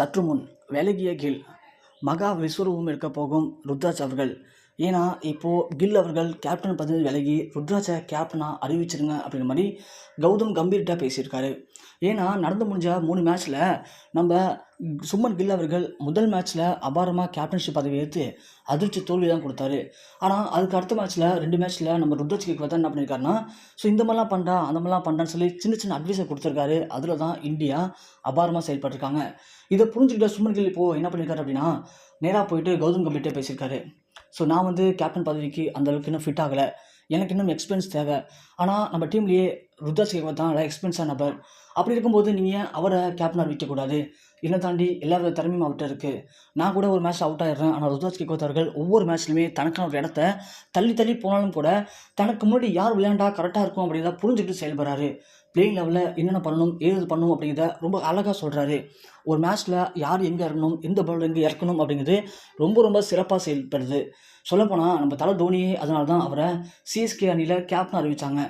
சற்று முன் விலகிய கில் மகா விஸ்வரூபம் இருக்க போகும் ருத்ராஜ் அவர்கள். ஏன்னா இப்போது கில் அவர்கள் கேப்டன் பதவி விலகி ருத்ராஜை கேப்டனாக அறிவிச்சிருங்க அப்படிங்கிற மாதிரி கௌதம் கம்பீர்கிட்ட பேசியிருக்காரு. ஏன்னா நடந்து முடிஞ்ச மூணு மேட்ச்சில் நம்ம சுமன் கில் அவர்கள் முதல் மேட்ச்சில் அபாரமாக கேப்டன்ஷிப் பதவி ஏற்று அதிர்ச்சி தோல்வி தான் கொடுத்தாரு. ஆனால் அதுக்கு அடுத்த மேட்ச்சில் ரெண்டு மேட்ச்சில் நம்ம ருத்ரஜ் கேக் என்ன பண்ணியிருக்காருன்னா ஸோ இந்த மாதிரிலாம் பண்ணுறா அந்த மாதிரிலாம் பண்ணுறான்னு சொல்லி சின்ன சின்ன அட்வைஸை கொடுத்துருக்காரு. அதில் தான் இந்தியா அபாரமாக செயல்பட்டிருக்காங்க. இதை புரிஞ்சுக்கிட்ட சுமன் கில் இப்போது என்ன பண்ணியிருக்காரு அப்படின்னா நேராக போயிட்டு கௌதம் கம்பீர்ட்டே பேசியிருக்காரு. ஸோ நான் வந்து கேப்டன் பதவிக்கு அந்த அளவுக்கு இன்னும் ஃபிட் ஆகலை. எனக்கு இன்னும் எக்ஸ்பீரியன்ஸ் தேவை. ஆனால் நம்ம டீம்லேயே ருத்ராஜ் கேக்வத் தான் நல்லா எக்ஸ்பீரியன்ஸான நபர். அப்படி இருக்கும்போது நீங்கள் அவரை கேப்டன் அறிவிக்கக்கூடாது என்னை தாண்டி எல்லா வித திறமையும் அவர்கிட்ட இருக்குது நான் கூட ஒரு மேட்ச் அவுட் ஆகிடுறேன் ஆனால் ருத்ராஜ் கேக்வத் அவர்கள் ஒவ்வொரு மேட்ச்லையுமே தனக்கான ஒரு இடத்த தள்ளி தள்ளி போனாலும் கூட தனக்கு முன்னாடி யார் விளையாண்டா கரெக்டாக இருக்கும் அப்படிங்கிறத புரிஞ்சுக்கிட்டு செயல்படுறாரு. பிளேயிங் லெவலில் என்னென்ன பண்ணணும் ஏது பண்ணணும் அப்படிங்கிறத ரொம்ப அழகாக சொல்கிறாரு ஒரு மேட்ச்சில் யார் எங்கே இறங்கணும் எந்த பால் எங்கே இறக்கணும் அப்படிங்கிறது ரொம்ப ரொம்ப சிறப்பாக செயல்படுது. சொல்லப்போனால் நம்ம தலை தோனியே அதனால தான் அவரை சிஎஸ்கே அணியில் கேப்டன் அறிவித்தாங்க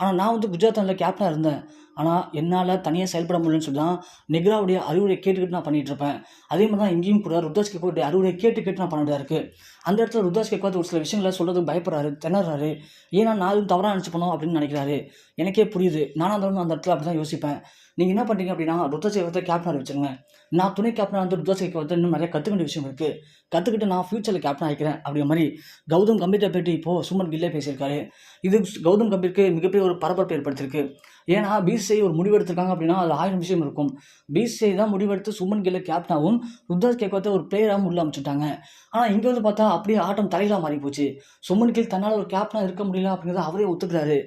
ஆனால் நான் வந்து குஜராத் அணியில் கேப்டனாக இருந்தேன். ஆனால் என்னால் தனியாக செயல்பட முடியலன்னு சொல்லி தான் நெக்ராவுடைய அறிவுரை கேட்டுக்கிட்டு நான் பண்ணிகிட்டு இருப்பேன். அதே மாதிரி தான் இங்கேயும் கூட ருத்ராஜ் கேக்கோடைய அறிவுரை கேட்டு கேட்டு நான் பண்ணிட்டு இருக்குது அந்த இடத்துல ருத்ராஜ் கேக்வாத் ஒரு சில விஷயங்களை சொல்கிறதுக்கு பயப்படுறாரு திணறாரு. ஏன்னா நான் எதுவும் தவறாக நினச்சி போனோம் அப்படின்னு நினைக்கிறாரு. எனக்கே புரியுது. நானாக இருந்தாலும் அந்த இடத்துல அப்படி தான் யோசிப்பேன். நீங்கள் என்ன பண்ணுறீங்க அப்படின்னா ருத்ராஜ் கேக்கத்தை கேப்டன் அறிவிச்சிருங்க நான் துணை கேப்டனாக வந்து ருத்ராஜ் கேக்வாத்தை இன்னும் நிறைய கற்றுக்க வேண்டிய விஷயம் இருக்குது கற்றுக்கிட்டு நான் ஃப்யூச்சரில் கேப்டன் ஆகிக்கிறேன் அப்படிங்கிற மாதிரி கௌதம் கம்பீர்கிட்ட போயிட்டு இப்போது சுமன் கில்லே பேசியிருக்காரு. இது கௌதம் கம்பீருக்கு மிகப்பெரிய ஒரு பரபரப்பு ஏற்படுத்தியிருக்கு. ஏன்னா பிசிஐ ஒரு முடிவெடுத்திருக்காங்க அப்படின்னா அது ஆயிரம் விஷயம் இருக்கும். பிசிஐ தான் முடிவெடுத்து சுமன் கில்லை கேப்டனாகவும் ருத்ராஜ் கேக்வாத்தை ஒரு பிளேயராகவும் உள்ள அமைச்சிட்டாங்க. ஆனால் இங்கே வந்து பார்த்தா அப்படியே ஆட்டம் தலையிலாக மாறி போச்சு சுமன் கில் தன்னால் ஒரு கேப்டனாக இருக்க முடியல அப்படிங்கிறத அவரே ஒத்துக்கிறாரு.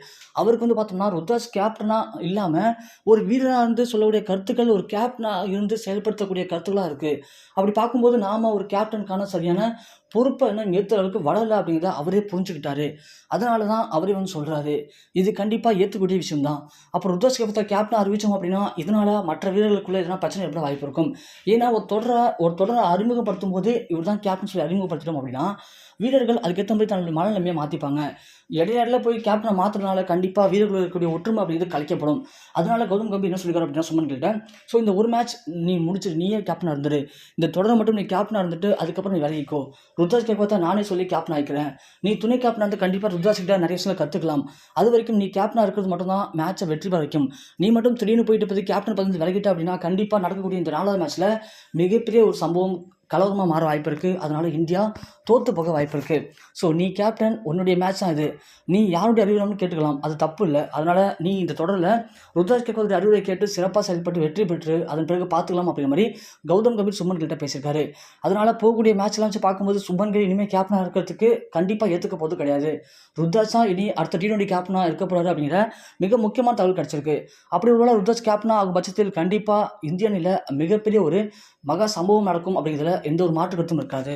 அவருக்கு வந்து பார்த்தோம்னா ருத்ராஜ் கேப்டனாக இல்லாமல் ஒரு வீரராக இருந்து சொல்லக்கூடிய கருத்துக்கள் ஒரு கேப்டனாக இருந்து செயல்படுத்தக்கூடிய கருத்துக்களாக இருக்குது அப்படி பார்க்கும்போது நாம் ஒரு கேப்டனுக்கான சரியான பொறுப்பை இன்னும் ஏற்றுற அளவுக்கு வளரல அப்படிங்கிறத அவரே புரிஞ்சுக்கிட்டாரு. அதனால தான் அவரே வந்து சொல்கிறாரு இது கண்டிப்பாக ஏற்றுக்கூடிய விஷயம் தான் அப்புறம் ருத்ராஜ் கேப்டனை கேப்டன் அறிவித்தோம் அப்படின்னா இதனால் மற்ற வீரர்களுக்குள்ளே எதனா பிரச்சனை ஏற்பட வாய்ப்பு இருக்கும். ஏன்னா ஒரு தொடரை ஒரு தொடரை அறிமுகப்படுத்தும் போது இவர் தான் கேப்டன் சொல்லி அறிமுகப்படுத்திட்டோம் அப்படின்னா வீரர்கள் அதுக்கேற்ற மாதிரி தன்னுடைய மனநிலைமையை மாற்றிப்பாங்க இடையில போய் கேப்டனை மாற்றுறதுனால கண்டிப்பாக வீரர்கள் இருக்கக்கூடிய ஒற்றுமை அப்படிங்கிறது கலைக்கப்படும். அதனால கௌதம் கம்பீர் என்ன சொல்லியிருக்காரு அப்படின்னா சுமன் கேட்டேன் ஸோ இந்த ஒரு மேட்ச் நீ முடிச்சிட்டு நீயே கேப்டனாக இருந்துரு. இந்த தொடரை மட்டும் நீ கேப்டனாக இருந்துட்டு அதுக்கப்புறம் நீ விலகிக்கோ. ருத்ராஜ் பார்த்தா நானே சொல்லி கேப்டன் ஆகிக்கிறேன் நீ துணை கேப்டனாக இருந்து கண்டிப்பாக ருத்ராஜ் கிட்ட நிறைய விஷயங்களை கற்றுக்கலாம் அது வரைக்கும் நீ கேப்டனாக இருக்கிறது மட்டும்தான் மேட்சை வெற்றி பெற வைக்கும். நீ மட்டும் திடீர்னு போயிட்டு போய் கேப்டன் பதவி விலகிட்ட அப்படின்னா கண்டிப்பாக நடக்கக்கூடிய இந்த நாலாவது மேட்ச்சில் மிகப்பெரிய ஒரு சம்பவம் கலவரமாக மாற வாய்ப்பு இருக்குது அதனால் இந்தியா தோற்று போக வாய்ப்பு இருக்குது ஸோ நீ கேப்டன் உன்னுடைய மேட்ச் தான் இது. நீ யாருடைய அறிவுரைன்னு கேட்டுக்கலாம். அது தப்பு இல்லை. அதனால் நீ இந்த தொடரில் ருத்ராஜ் கேட்கக்கூடிய அறிவுரை கேட்டு சிறப்பாக செயல்பட்டு வெற்றி பெற்று அதன் பிறகு பார்த்துக்கலாம் அப்படிங்கிற மாதிரி கௌதம் கபீர் சுமன் கிட்ட பேசியிருக்காரு. அதனால் போகக்கூடிய மேட்ச்லாம் வச்சு பார்க்கும்போது சுமன் கிரி இனிமேல் கேப்டனாக இருக்கிறதுக்கு கண்டிப்பாக ஏற்றுக்க போது கிடையாது. ருத்ராஜ் தான் இனி அடுத்த டி டுவெண்ட்டி கேப்டனாக இருக்க போகிறாரு அப்படிங்கிற மிக முக்கியமான தகவல் கிடச்சிருக்கு. அப்படி ஒருவேளை ருத்ராஜ் கேப்டனாக ஆகும் பட்சத்தில் கண்டிப்பாக இந்திய அணியில் மிகப்பெரிய ஒரு மகா சம்பவம் நடக்கும் அப்படிங்கிறதுல எந்த ஒரு மாற்று கருத்தும் இருக்காது.